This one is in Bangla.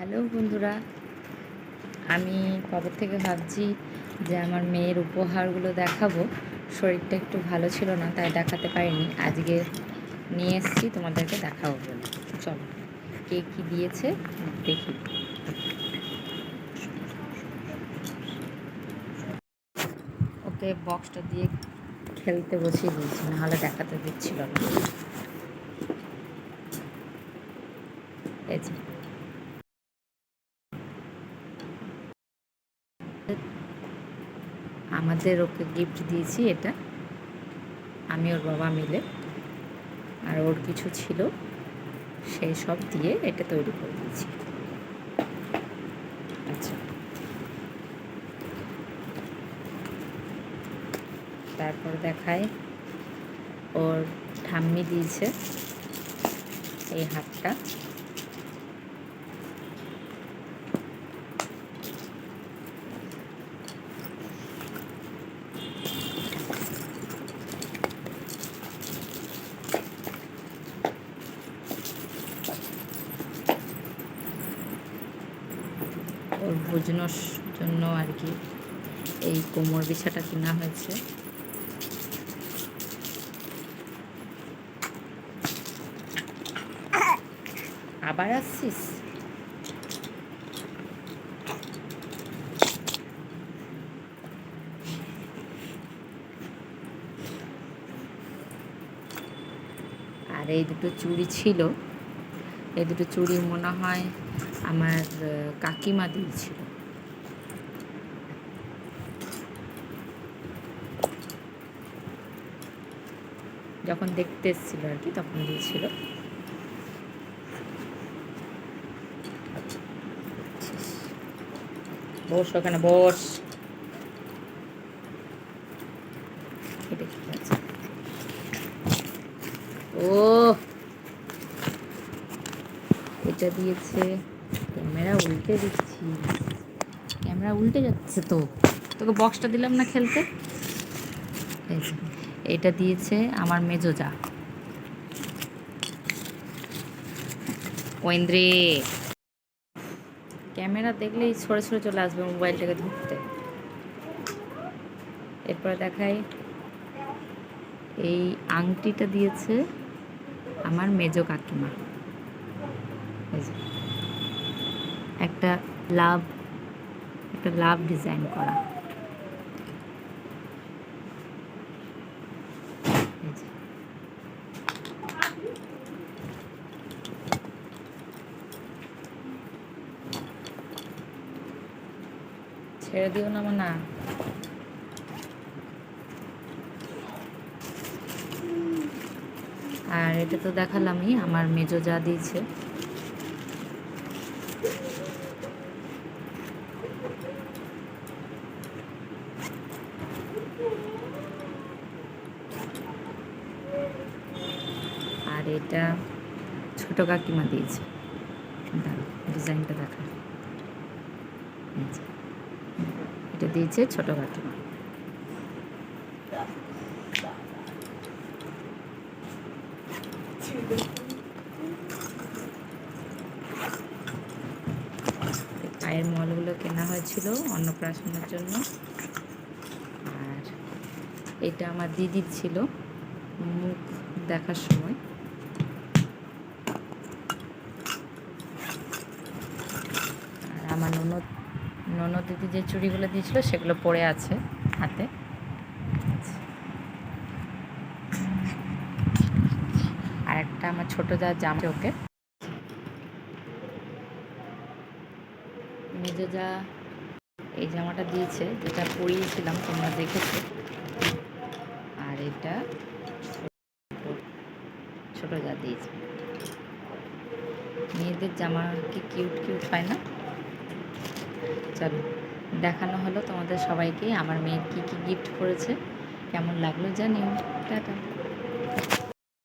হ্যালো বন্ধুরা। আমি কবে থেকে ভাবছি যে আমার মেয়ের উপহারগুলো দেখাবো। শরীরটা একটু ভালো ছিল না, তাই দেখাতে পারিনি। আজকে নিয়ে এসেছি, তোমাদেরকে দেখাবো বলে। চলো, কে কী দিয়েছে দেখি। ওকে বক্সটা দিয়ে খেলতে বসিয়ে দিয়েছি, নাহলে দেখাতে দিচ্ছিল না। এই আমাদের ওকে গিফট দিয়েছি এটা। আমি ওর বাবা মিলে। আর ওর কিছু ছিল, সেই সব দিয়ে এটা তৈরি করে দিয়েছি। আচ্ছা। তারপর দেখায় ওর ঠাম্মি দিয়েছে এই হাতটা। ওর বোঝানোর জন্য আর কি এই কোমর বিছাটা কেনা হয়েছে। আবার আসছিস? আর এই দুটো চুড়ি ছিল। এই দুটো চুড়ি মনে হয় আমার কাকিমা দিয়েছিল। যখন দেখতে এসেছিল আর কি, তখন দিয়েছিল। বস ওখানে, বস। এটা? ও এটা দিয়েছে। ক্যামেরা উল্টে দিচ্ছি। ক্যামেরা উল্টে যাচ্ছে তো। তোকে বক্সটা দিলাম না খেলতে? এটা দিয়েছে আমার মেজোজা ঐন্দ্রে ক্যামেরা দেখলেই সরে সরে চলে আসবে মোবাইলটাকে ধরতে। এরপরে দেখাই। এই আংটিটা দিয়েছে আমার মেজো কাকিমা। এই একটা লাভ একটা লাভ ডিজাইন করা। ছেড়ে দিও না না আর এটা তো দেখালামই, আমার মেজো যা দিয়েছে। এটা ছোট কাকিমা দিয়েছে। ডিজাইনটা দেখা। এটা দিয়েছে ছোট কাকিমা। পায়ের মলগুলো কেনা হয়েছিল অন্নপ্রাশনের জন্য। আর এটা আমার দিদির ছিল মুখ দেখার সময় আর আমার ননদ ননদ দিদি যে চুড়িগুলো দিয়েছিল সেগুলো পড়ে আছে হাতে। আর একটা আমার ছোট যা জামা ওকে। মেজো যা এই জামাটা দিয়েছে, যেটা পরিয়েছিলাম, তোমরা দেখেছ। আর এটা ছোট যা দিয়েছে। মেয়েদের জামা কি কিউট কিউট হয় না? চলো। দেখানো হলো তোমাদের সবাইকে আমার মেয়ে কি কি গিফট করেছে। কেমন লাগল জানিও। টাটা।